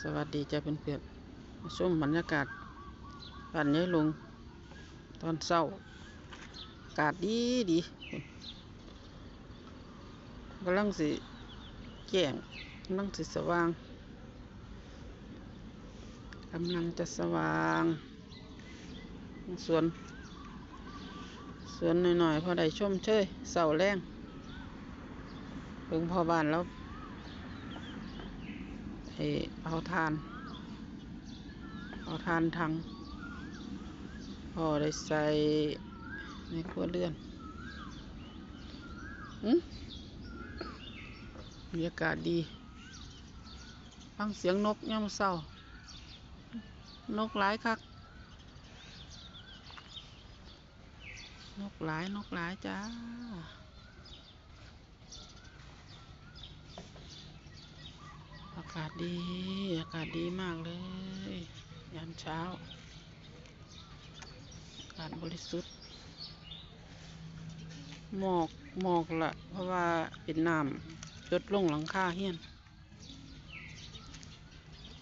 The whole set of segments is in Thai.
สวัสดีจ้าเพื่อนๆมาชมบรรยากาศบ้านยายลง ตอนเช้าอากาศดีดีกำลังสิแจ้งกำลังสิสว่างกำลังจะสว่างสวนสวนหน่อยๆพอได้ชมเชยเสาแรงเพิ่งพอบ้านแล้ว เออเอาทานเอาทานทังพอได้ใส่ในครัวเรือนอืมบรรยากาศดี ฟังเสียงนกย่ำเศร้านกหลายคัก นกหลาย นกหลายจ้าากาศดี อากาศดีมากเลย ยามเช้า อากาศบริสุทธิ์ หมอก หมอกละเพราะว่าเป็นน้ำจดลงหลังคาเฮียน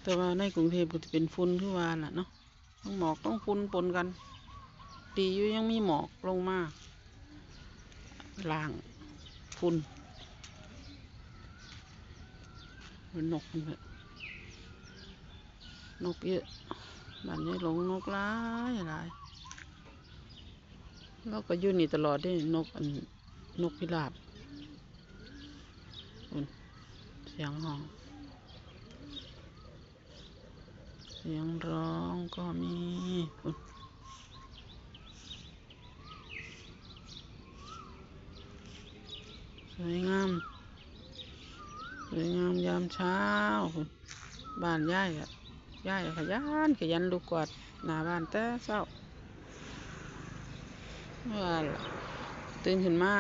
แต่ว่าในกรุงเทพก็จะเป็นฝุ่นคือว่าน่ะเนาะต้องหมอกต้องฝุ่นปนกัน ดีอยู่ยังมีหมอกลงมาล่างฝุ่น มันนกมันแบบนกเยอะบ้านนี้หลงนกหลายหลายเราก็อยู่นี่ตลอดด้วยนกอันนกพิราบอุ่นเสียงห้อง เสียงร้องก็มีอุ่นสวยงาม วยงามยามเช้าบ้านย่ายอะย่ายขยันขยันลูกกวาดหน้าบ้านแต่เช้าว่าล่ะตื่นขึ้นมา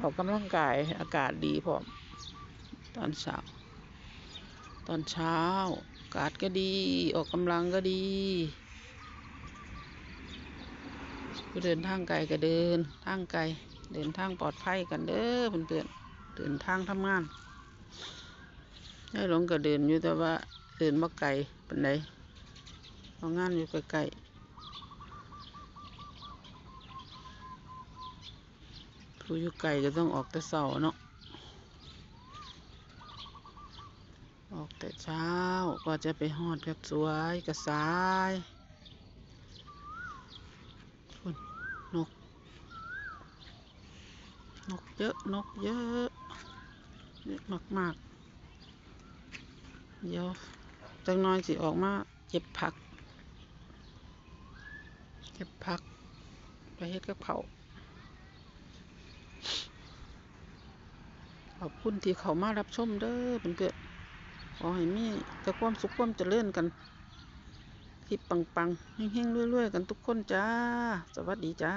ออกกำลังกายอากาศดีพร้อมตอนเช้าตอนเช้า อากาศก็ดี ออกกำลังก็ดีผู้เดินทางไกลก็เดินทางไกลเดินทางปลอดภัยกันเด้อเพื่อนๆเดินทางทำงาน ยายหลงก็เดินอยู่แต่ว่าเดินบ่ไกลปานใดเพราะงานอยู่ใกล้ๆผู้อยู่ไกลก็ต้องออกแต่เช้าเนาะออกแต่เช้ากว่าจะไปฮอดกับสวยกับสายนก นกเยอะ นกเยอะ เยอะมากๆ เดี๋ยวจังน้อยสิออกมาเก็บผัก เก็บผัก ไปเฮ็ดกับเขาขอบคุณที่เขามารับชมเด้อเพื่อนๆขอให้มีแต่ความสุขความเจริญกันคลิปปังๆเฮงๆรวยๆ กันทุกคนจ้า สวัสดีจ้า